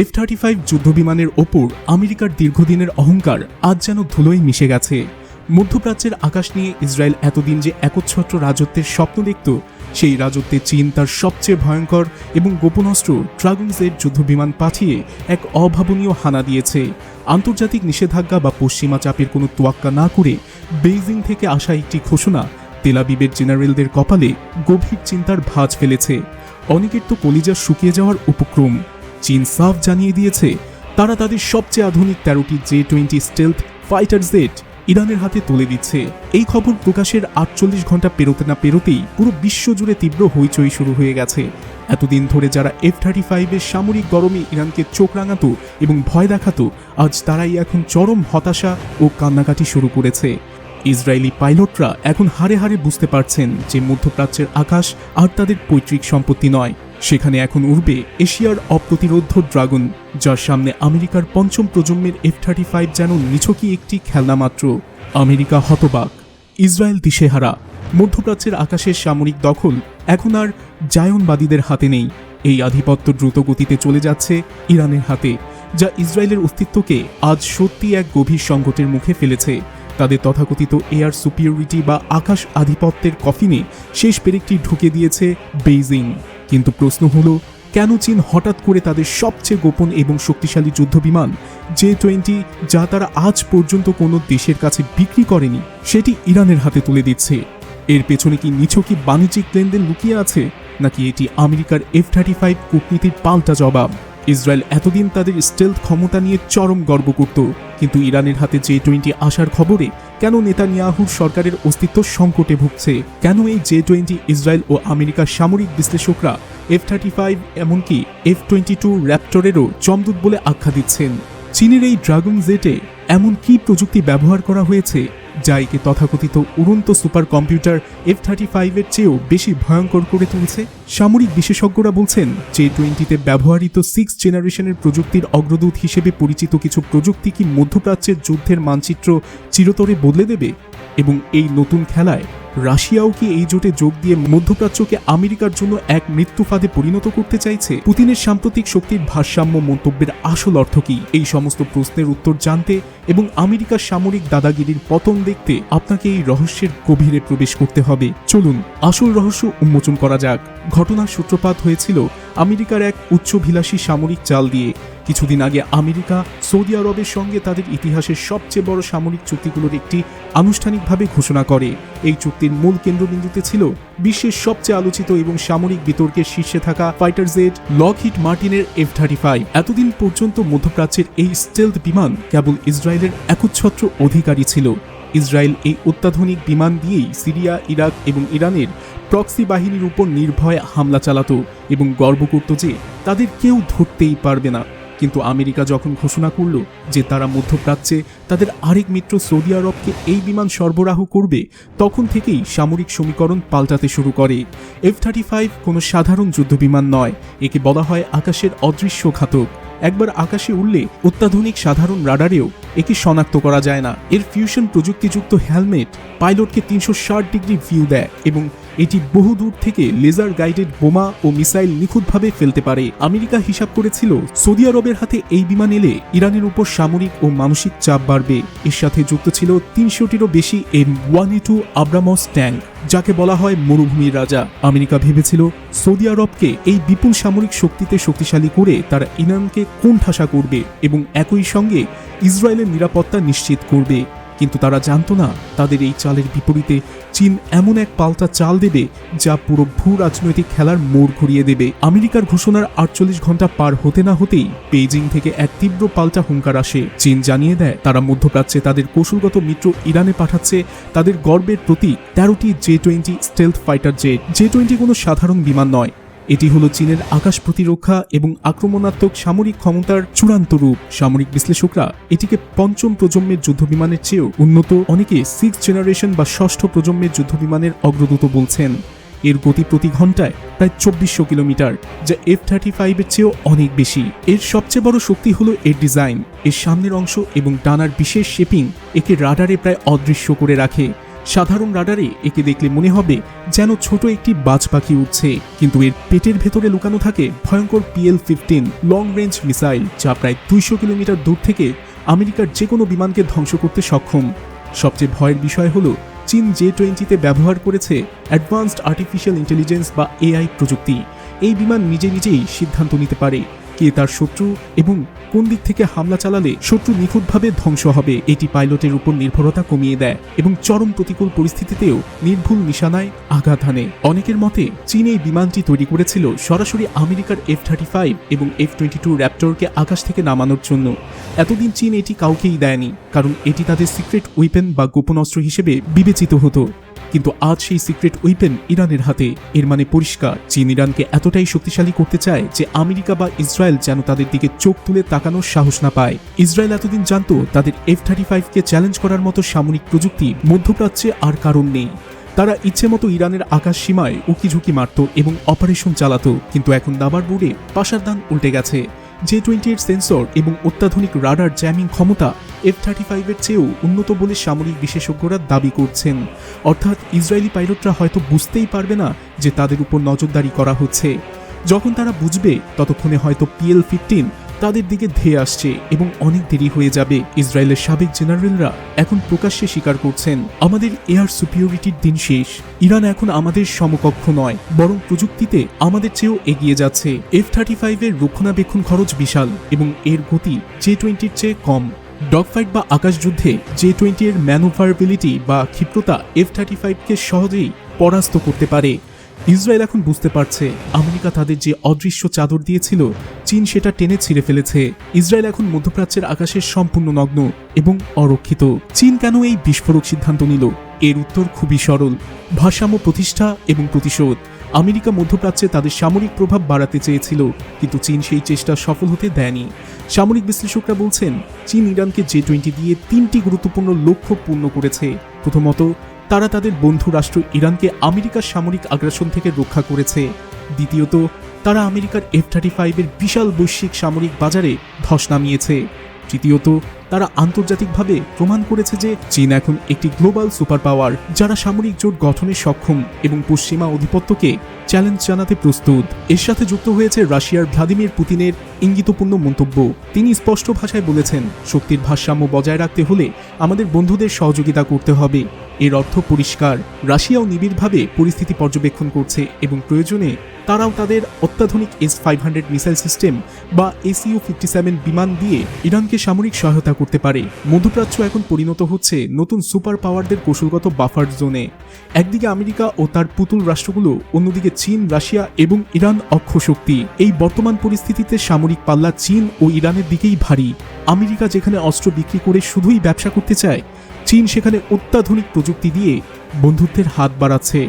F thirty five যুদ্ধবিমানের ওপর আমেরিকার দীর্ঘদিনের অহংকার আজ যেন ধুলোয় মিশে গেছে। মধ্যপ্রাচ্যের আকাশ নিয়ে ইসরায়েল এতদিন যে একচ্ছত্র রাজত্বের স্বপ্ন দেখত, সেই রাজত্বে চীন তার সবচেয়ে ভয়ঙ্কর এবং গোপনাস্ত্র ড্রাগন জেড যুদ্ধবিমান পাঠিয়ে এক অভাবনীয় হানা দিয়েছে। আন্তর্জাতিক নিষেধাজ্ঞা বা পশ্চিমা চাপের কোনো তোয়াক্কা না করে বেইজিং থেকে আসা একটি ঘোষণা তেলাবিবের জেনারেলদের কপালে গভীর চিন্তার ভাঁজ ফেলেছে। অনেকের তো কলিজা শুকিয়ে যাওয়ার উপক্রম। চীন সাফ জানিয়ে দিয়েছে, তারা তাদের সবচেয়ে আধুনিক তেরোটি J twenty stealth fighter jet ইরানের হাতে তুলে দিচ্ছে। এই খবর প্রকাশের আটচল্লিশ ঘণ্টা পেরোতে না পেরোতেই পুরো বিশ্বজুড়ে তীব্র হইচই শুরু হয়ে গেছে। এতদিন ধরে যারা এফ থার্টি ফাইভের সামরিক গরমে ইরানকে চোখ রাঙাতো এবং ভয় দেখাতো, আজ তারাই এখন চরম হতাশা ও কান্নাকাটি শুরু করেছে। ইসরায়েলি পাইলটরা এখন হারে হারে বুঝতে পারছেন যে মধ্যপ্রাচ্যের আকাশ আর তাদের পৈতৃক সম্পত্তি নয়। সেখানে এখন উড়বে এশিয়ার অপ্রতিরোধ্য ড্রাগন, যার সামনে আমেরিকার পঞ্চম প্রজন্মের এফ থার্টি ফাইভ যেন নিছকই একটি খেলনা মাত্র। আমেরিকা হতবাক। ইসরায়েল দিশেহারা। মধ্যপ্রাচ্যের আকাশের সামরিক দখল। এখন আর জায়নবাদীদের হাতে নেই। এই আধিপত্য দ্রুত গতিতে চলে যাচ্ছে ইরানের হাতে, যা ইসরায়েলের অস্তিত্বকে আজ সত্যি এক গভীর সংকটের মুখে ফেলেছে। তাদের তথাকথিত এয়ার সুপিরিয়রিটি বা আকাশ আধিপত্যের কফিনে শেষ পেরেকটি ঢুকে দিয়েছে বেইজিং। কিন্তু প্রশ্ন হলো, কেন চীন হঠাৎ করে তাদের সবচেয়ে গোপন এবং শক্তিশালী যুদ্ধবিমান জে টোয়েন্টি যা তারা আজ পর্যন্ত কোনো দেশের কাছে বিক্রি করেনি, সেটি ইরানের হাতে তুলে দিচ্ছে? এর পেছনে কি নিছকই বাণিজ্যিক লেনদেন লুকিয়ে আছে, নাকি এটি আমেরিকার এফ থার্টি ফাইভ কূটনীতির পাল্টা জবাব? ইসরায়েল এতদিন তাদের স্টেলথ ক্ষমতা নিয়ে চরম গর্ব করত, কিন্তু ইরানের হাতে জে টোয়েন্টি আসার খবরে কেন নেতানিয়াহুর সরকারের অস্তিত্ব সংকটে ভুগছে? কেন এই জে টোয়েন্টি ইসরায়েল ও আমেরিকার সামরিক বিশ্লেষকরা এফ থার্টি ফাইভ এমনকি এফ টোয়েন্টি টু র্যাপ্টরেরও চমদূত বলে আখ্যা দিচ্ছেন? চীনের এই ড্রাগন জেটে এমন কি প্রযুক্তি ব্যবহার করা হয়েছে? যা একে তথাকথিত উড়ন্ত সুপার কম্পিউটার এফ থার্টি ফাইভের চেয়েও বেশি ভয়ঙ্কর করে তুলছে। সামরিক বিশেষজ্ঞরা বলছেন জে টোয়েন্টিতে ব্যবহৃত সিক্স জেনারেশনের প্রযুক্তির অগ্রদূত হিসেবে পরিচিত কিছু প্রযুক্তি কি মধ্যপ্রাচ্যের যুদ্ধের মানচিত্র চিরতরে বদলে দেবে? এবং এই নতুন খেলায় রাশিয়াও কি এই জোটে যোগ দিয়ে মধ্যপ্রাচ্যকে আমেরিকার জন্য এক মৃত্যু ফাঁদে পরিণত করতে চাইছে? পুতিনের সাম্প্রতিক শক্তির ভারসাম্য মন্তব্যের আসল অর্থ কি? এই সমস্ত প্রশ্নের উত্তর জানতে এবং আমেরিকার সামরিক দাদাগিরির পতন দেখতে আপনাকে এই রহস্যের গভীরে প্রবেশ করতে হবে। চলুন, আসল রহস্য উন্মোচন করা যাক। ঘটনার সূত্রপাত হয়েছিল আমেরিকার এক উচ্চভিলাষী সামরিক চাল দিয়ে। কিছুদিন আগে আমেরিকা, সৌদি আরবের সঙ্গে তাদের ইতিহাসের সবচেয়ে বড় সামরিক চুক্তিগুলোর একটি আনুষ্ঠানিকভাবে ঘোষণা করে। এই চুক্তির মূল কেন্দ্রবিন্দুতে ছিল বিশ্বের সবচেয়ে আলোচিত এবং সামরিক বিতর্কের শীর্ষে থাকা ফাইটার জেট লকহিট মার্টিনের এফ থার্টি ফাইভ। এতদিন পর্যন্ত মধ্যপ্রাচ্যের এই স্টেলথ বিমান কেবল ইসরায়েলের একচ্ছত্র অধিকারী ছিল। ইসরায়েল এই অত্যাধুনিক বিমান দিয়েই সিরিয়া, ইরাক এবং ইরানের প্রক্সি বাহিনীর উপর নির্ভয়ে হামলা চালাতো এবং গর্ব করত যে তাদের কেউ ধরতেই পারবে না। কিন্তু আমেরিকা যখন ঘোষণা করল যে তারা মধ্যপ্রাচ্যে তাদের আরেক মিত্র সৌদি আরবকে এই বিমান সরবরাহ করবে, তখন থেকেই সামরিক সমীকরণ পাল্টাতে শুরু করে। এফ থার্টি ফাইভ কোনো সাধারণ যুদ্ধবিমান নয়, একে বলা হয় আকাশের অদৃশ্য ঘাতক। একবার আকাশে উঠলে অত্যাধুনিক সাধারণ রাডারেও একে শনাক্ত করা যায় না। এর ফিউশন প্রযুক্তিযুক্ত হেলমেট পাইলটকে তিনশো ষাট ডিগ্রি ভিউ দেয় এবং এটি বহু দূর থেকে লেজার গাইডেড বোমা ও মিসাইল নিখুঁতভাবে ফেলতে পারে। আমেরিকা হিসাব করেছিল, সৌদি আরবের হাতে এই বিমান এলে ইরানের উপর সামরিক ও মানসিক চাপ বাড়বে। এর সাথে যুক্ত ছিল তিনশোটিরও বেশি M one two Abrams tank, যাকে বলা হয় মরুভূমির রাজা। আমেরিকা ভেবেছিল, সৌদি আরবকে এই বিপুল সামরিক শক্তিতে শক্তিশালী করে তারা ইরানকে কোণঠাসা করবে এবং একই সঙ্গে ইসরায়েলের নিরাপত্তা নিশ্চিত করবে। কিন্তু তারা জানতো না তাদের এই চালের বিপরীতে চীন এমন এক পাল্টা চাল দেবে যা পুরো ভূ রাজনৈতিক খেলার মোড় ঘুরিয়ে দেবে। আমেরিকার ঘোষণার আটচল্লিশ ঘণ্টা পার হতে না হতেই বেইজিং থেকে এক তীব্র পাল্টা হুঙ্কার আসে। চীন জানিয়ে দেয়, তারা মধ্যপ্রাচ্যে তাদের কৌশলগত মিত্র ইরানে পাঠাচ্ছে। তাদের গর্বের প্রতীক তেরোটি J twenty stealth fighter jet. J twenty কোনো সাধারণ বিমান নয়। এটি হলো চীনের আকাশ প্রতিরক্ষা এবং আক্রমণাত্মক সামরিক ক্ষমতার চূড়ান্ত রূপ। সামরিক বিশ্লেষকরা এটিকে পঞ্চম প্রজন্মের যুদ্ধবিমানের চেয়েও উন্নত, অনেকে সিক্স জেনারেশন বা ষষ্ঠ প্রজন্মের যুদ্ধবিমানের অগ্রদূত বলছেন। এর গতি প্রতি ঘন্টায় প্রায় চব্বিশশো কিলোমিটার, যা এফ থার্টি ফাইভের চেয়েও অনেক বেশি। এর সবচেয়ে বড় শক্তি হলো এর ডিজাইন। এর সামনের অংশ এবং ডানার বিশেষ শেপিং একে রাডারে প্রায় অদৃশ্য করে রাখে। সাধারণ রাডারে একে দেখলে মনে হবে যেন ছোট একটি বাজ পাখি উঠছে কিন্তু এর পেটের ভেতরে লুকানো থাকে ভয়ঙ্কর PL fifteen long range missile যা প্রায় দুইশো কিলোমিটার দূর থেকে আমেরিকার যে কোনো বিমানকে ধ্বংস করতে সক্ষম। সবচেয়ে ভয়ের বিষয় হলো, চীন জে টোয়েন্টিতে ব্যবহার করেছে অ্যাডভান্সড আর্টিফিশিয়াল ইন্টেলিজেন্স বা এআই প্রযুক্তি। এই বিমান নিজে নিজেই সিদ্ধান্ত নিতে পারে। কে তার শত্রু এবং কোন দিক থেকে হামলা চালালে শত্রু নিখুঁতভাবে ধ্বংস হবে, এটি পাইলটের উপর নির্ভরতা কমিয়ে দেয় এবং চরম প্রতিকূল পরিস্থিতিতেও নির্ভুল নিশানায় আঘাত হানে। অনেকের মতে, চীন এই বিমানটি তৈরি করেছিল সরাসরি আমেরিকার এফ থার্টি ফাইভ এবং এফ টোয়েন্টি টু র্যাপটরকে আকাশ থেকে নামানোর জন্য। এতদিন চীন এটি কাউকেই দেয়নি, কারণ এটি তাদের সিক্রেট উইপেন বা গোপন অস্ত্র হিসেবে বিবেচিত হতো। কিন্তু আজ সেই সিক্রেট উইপেন ইরানের হাতে। এর মানে পরিষ্কার, চীন ইরানকে এতটাই শক্তিশালী করতে চায় যে আমেরিকা বা ইসরায়েল যেন তাদের দিকে চোখ তুলে তাকানোর সাহস না পায়। ইসরায়েল এতদিন জানত তাদের এফ থার্টি ফাইভকে চ্যালেঞ্জ করার মতো সামরিক প্রযুক্তি মধ্যপ্রাচ্যে আর কারণ নেই। তারা ইচ্ছে মতো ইরানের আকাশ সীমায় উকিঝুঁকি মারত এবং অপারেশন চালাত, কিন্তু এখন দাবার বোর্ডে পাশার দান উল্টে গেছে। জে টোয়েন্টি এর সেন্সর এবং অত্যাধুনিক রাডার জ্যামিং ক্ষমতা এফ থার্টি ফাইভের চেয়েও উন্নত বলে সামরিক বিশেষজ্ঞরা দাবি করছেন। অর্থাৎ ইসরায়েলি পাইলটরা হয়তো বুঝতেই পারবে না যে তাদের উপর নজরদারি করা হচ্ছে। যখন তারা বুঝবে, ততক্ষণে হয়তো পিএল ফিফটিন তাদের দিকে ধেয়ে আসছে এবং অনেক দেরি হয়ে যাবে। ইসরায়েলের সাবেক জেনারেলরা এখন প্রকাশ্যে স্বীকার করছেন, আমাদের এয়ার সুপিরিয়রিটির দিন শেষ। ইরান এখন আমাদের সমকক্ষ নয়, বরং প্রযুক্তিতে আমাদের চেয়েও এগিয়ে যাচ্ছে। এফ থার্টি ফাইভের রক্ষণাবেক্ষণ খরচ বিশাল এবং এর গতি জে টোয়েন্টির চেয়ে কম। ডগফাইট বা আকাশযুদ্ধে জে টোয়েন্টি এর ম্যানুভারেবিলিটি বা ক্ষিপ্রতা এফ থার্টি ফাইভকে সহজেই পরাস্ত করতে পারে। ইসরায়েল এখন বুঝতে পারছে আমেরিকা তাদের যে অদৃশ্য চাদর দিয়েছিল, চীন সেটা টেনে ছিঁড়ে ফেলেছে। ইসরায়েল এখন মধ্যপ্রাচ্যের আকাশের সম্পূর্ণ নগ্ন এবং অরক্ষিত। চীন কেন এই বিস্ফোরক সিদ্ধান্ত নিল? এর উত্তর খুবই সরল। ভারসাম্য প্রতিষ্ঠা এবং প্রতিশোধ। আমেরিকা মধ্যপ্রাচ্যে তাদের সামরিক প্রভাব বাড়াতে চেয়েছিল, কিন্তু চীন সেই চেষ্টা সফল হতে দেয়নি। সামরিক বিশ্লেষকরা বলছেন, চীন ইরানকে জে টোয়েন্টি দিয়ে তিনটি গুরুত্বপূর্ণ লক্ষ্য পূর্ণ করেছে। প্রথমত তারা তাদের বন্ধু রাষ্ট্র ইরানকে আমেরিকার সামরিক আগ্রাসন থেকে রক্ষা করেছে। দ্বিতীয়ত, তারা আমেরিকার এফ থার্টি ফাইভের বিশাল বৈশ্বিক সামরিক বাজারে ধস নামিয়েছে। তৃতীয়ত তারা আন্তর্জাতিকভাবে প্রমাণ করেছে যে চীন এখন একটি গ্লোবাল সুপার পাওয়ার যারা সামরিক জোট গঠনে সক্ষম এবং পশ্চিমা আধিপত্যকে চ্যালেঞ্জ জানাতে প্রস্তুত। এর সাথে যুক্ত হয়েছে রাশিয়ার ভ্লাদিমির পুতিনের ইঙ্গিতপূর্ণ মন্তব্য। তিনি স্পষ্ট ভাষায় বলেছেন, শক্তির ভারসাম্য বজায় রাখতে হলে আমাদের বন্ধুদের সহযোগিতা করতে হবে। এর অর্থ পরিষ্কার। রাশিয়াও নিবিড়ভাবে পরিস্থিতি পর্যবেক্ষণ করছে এবং প্রয়োজনে তারাও তাদের অত্যাধুনিক S five hundred missile system বা এসইউ ফিফটি সেভেন বিমান দিয়ে ইরানকে সামরিক সহায়তা করতে পারে। মধ্যপ্রাচ্য এখন পরিণত হচ্ছে নতুন সুপার পাওয়ারদের কৌশলগত বাফার জোনে। একদিকে আমেরিকা ও তার পুতুল রাষ্ট্রগুলো, অন্যদিকে চীন, রাশিয়া এবং ইরান অক্ষ শক্তি এই বর্তমান পরিস্থিতিতে সামরিক পাল্লা চীন ও ইরানের দিকেই ভারী। আমেরিকা যেখানে অস্ত্র বিক্রি করে শুধুই ব্যবসা করতে চায়, চীন সেখানে অত্যাধুনিক প্রযুক্তি দিয়ে বন্ধুত্বের হাত বাড়াচ্ছে।